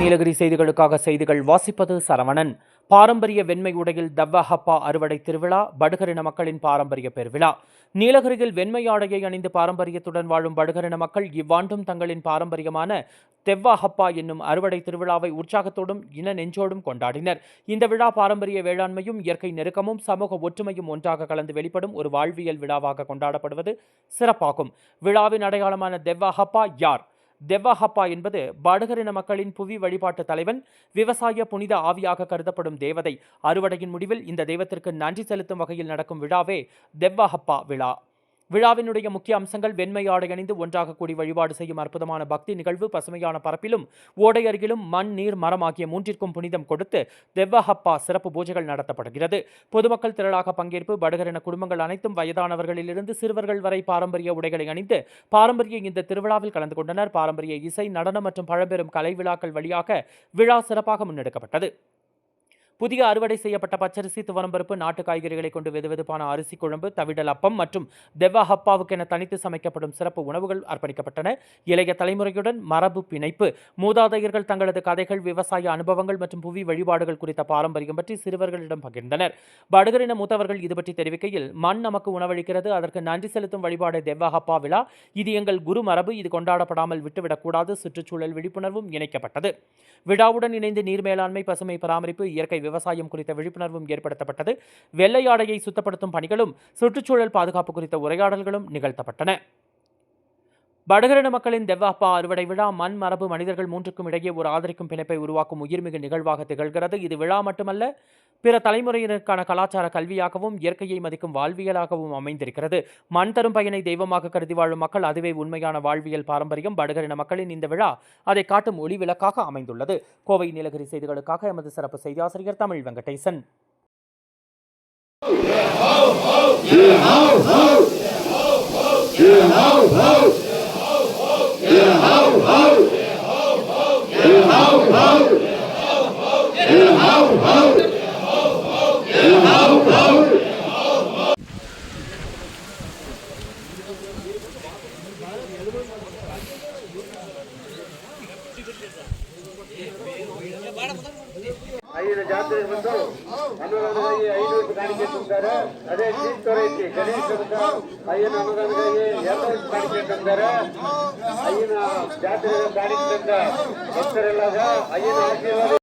நீலகிரி செய்திகளுக்காக செய்திகள் வாசிப்பது சரவணன். பாரம்பரிய வெண்மை உடையில் தவ்வஹப்பா அறுவடை திருவிழா படுகரின மக்களின் பாரம்பரிய பெருவிழா. நீலகிரியில் வெண்மை ஆடையை அணிந்து பாரம்பரியத்துடன் வாழும் படுகரின மக்கள் இவ்வாண்டும் தங்களின் பாரம்பரியமான தெவ்வா ஹப்பா என்னும் அறுவடை திருவிழாவை உற்சாகத்தோடும் இன நெஞ்சோடும் கொண்டாடினர். இந்த விழா பாரம்பரிய வேளாண்மையும் இயற்கை நெருக்கமும் சமூக ஒற்றுமையும் ஒன்றாக கலந்து வெளிப்படும் ஒரு வாழ்வியல் விழாவாக கொண்டாடப்படுவது சிறப்பாகும். விழாவின் அடையாளமான தெவ்வா ஹப்பா யார்? தெவ்வாஹப்பா என்பது படுகரின மக்களின் புவி வழிபாட்டு தலைவன் விவசாய புனித ஆவியாக கருதப்படும் தேவதை. அறுவடையின் முடிவில் இந்த தெய்வத்திற்கு நன்றி செலுத்தும் வகையில் நடக்கும் விழாவே தெவ்வாஹப்பா விழா. விழாவினுடைய முக்கிய அம்சங்கள் வெண்மை ஆடை அணிந்து ஒன்றாக கூடி வழிபாடு செய்யும் அற்புதமான பக்தி நிகழ்வு பசுமையான பரப்பிலும் ஓடை அருகிலும் மண் நீர் மரம் ஆகிய மூன்றிற்கும் புனிதம் கொடுத்து தெவ்வஹப்பா சிறப்பு பூஜைகள் நடத்தப்படுகிறது. பொதுமக்கள் திரளாக பங்கேற்பு படுகரின குடும்பங்கள் அனைத்தும் வயதானவர்களிலிருந்து சிறுவர்கள் வரை பாரம்பரிய உடைகளை அணிந்து பாரம்பரிய இந்த திருவிழாவில் கலந்து கொண்டனர். பாரம்பரிய இசை நடனம் மற்றும் பழம்பெரும் கலை விழாக்கள் வழியாக விழா சிறப்பாக முன்னெடுக்கப்பட்டது. புதிய அறுவடை செய்யப்பட்ட பச்சரிசி துவரம்பருப்பு நாட்டு காய்கறிகளை கொண்டு வெதுவெதுப்பான அரிசி குழம்பு தவிடல் அப்பம் மற்றும் தெவ்வா என தனித்து சமைக்கப்படும் சிறப்பு உணவுகள் அர்ப்பணிக்கப்பட்டன. இளைய தலைமுறையுடன் மரபு பிணைப்பு மூதாதையர்கள் தங்களது கதைகள் விவசாய அனுபவங்கள் மற்றும் புவி வழிபாடுகள் குறித்த பாரம்பரியம் பற்றி சிறுவர்களிடம் பகிர்ந்தனர். படுகரின மூத்தவர்கள் இது பற்றி தெரிவிக்கையில் மண் நமக்கு உணவளிக்கிறது அதற்கு நன்றி செலுத்தும் வழிபாடு தெவ்வா ஹப்பா விழா. இது எங்கள் குரு மரபு இது கொண்டாடப்படாமல் விட்டுவிடக்கூடாது சுற்றுச்சூழல் விழிப்புணர்வும் இணைக்கப்பட்டது. விழாவுடன் இணைந்து நீர் மேலாண்மை பசுமை பராமரிப்பு இயற்கை விவசாயம் குறித்த விழிப்புணர்வும் ஏற்படுத்தப்பட்டது. வெள்ளை ஆடையை சுத்தப்படுத்தும் பணிகளும் சுற்றுச்சூழல் பாதுகாப்பு குறித்த உரையாடல்களும் நிகழ்த்தப்பட்டன. படுகரின மக்களின் தெவ்வாப்பா அறுவடை விழா மண் மரபு மனிதர்கள் மூன்றுக்கும் இடையே ஒரு ஆதரிக்கும் பிணைப்பை உருவாக்கும் உயிர்மிகு நிகழ்வாக திகழ்கிறது. இது விழா மட்டுமல்ல பிற தலைமுறையினருக்கான கலாச்சார கல்வியாகவும் இயற்கையை மதிக்கும் வாழ்வியலாகவும் அமைந்திருக்கிறது. மண் தரும் பயனை தெய்வமாக கருதி வாழும் மக்கள் அதுவே உண்மையான வாழ்வியல் பாரம்பரியம். படுகரின மக்களின் இந்த விழா அதை காட்டும் ஒளி விளக்காக அமைந்துள்ளது. கோவை நீலகிரி செய்திகளுக்காக எமது சிறப்பு செய்தியாசிரியர் தமிழ் வெங்கடேசன். ಇವತ್ತಿನ ಜಾತ್ರೆ ಬಂದು ಅನುರಾಧರಾಗಿ ಐದು ಕಾಣಿಕೆ ತುಂಬ್ತಾರೆ ಅದೇ ಜೀಶ್ವರ ಐತಿ ಗಣೇಶ ಅಯ್ಯನ ಅನುರಾಧರಾಗಿ ಎಲ್ಲ ಕಾಣಿಕೆ ತಂದಾರ ಅಯ್ಯನ ಜಾತ್ರೆ ಕಾಣಿಕೆ ತಂದ ಭಕ್ತರೆಲ್ಲ ಅಯ್ಯನ ಆಶೀರ್ವಾದ